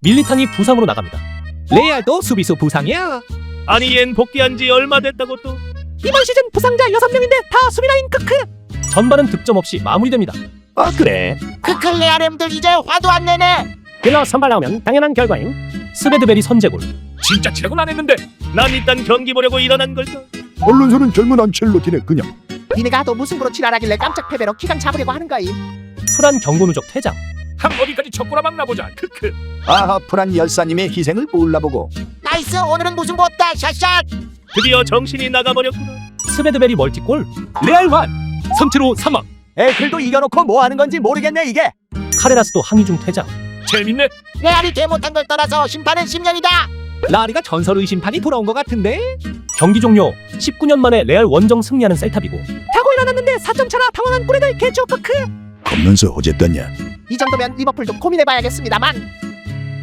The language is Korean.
밀리탄이 부상으로 나갑니다. 레알도 수비수 부상이야. 아니 얜 복귀한 지 얼마 됐다고 또 이번 시즌 부상자 6명인데 다 수비라인 크크. 전반은 득점 없이 마무리됩니다. 아 그래. 크클 레아렘들 이제 화도 안 내네. 빌라 선발 나오면 당연한 결과임. 스베드벨이 선제골. 진짜 제건 안 했는데 난 일단 경기 보려고 일어난 걸까 언론사는 젊은 안첼로티네 그냥 니네가 또 무승부로 지랄하길래 깜짝 패배로 기강 잡으려고 하는 거임. 프란 경고 누적 퇴장. 한 어디까지 쳤구나 막 나보자 크크 아하 프란 열사님의 희생을 몰라보고 나이스 오늘은 무승부 없다 샷샷. 드디어 정신이 나가버렸구나 스베드벨이 멀티골. 레알 완. 선체로 사망. 에클도 이겨놓고 뭐 하는 건지 모르겠네 이게. 카레라스도 항의 중 퇴장. 재밌네 레알이 돼 못한 걸 떠나서 심판은 10년이다. 라리가 전설 의 심판이 돌아온 것 같은데. 경기 종료. 19년 만에 레알 원정 승리하는 셀타비고. 자고 일어났는데 4점 차나 당황한 뿌리들 개조 크크. 겁면서 어쨌더냐 이 정도면 리버풀도 고민해봐야겠습니다만.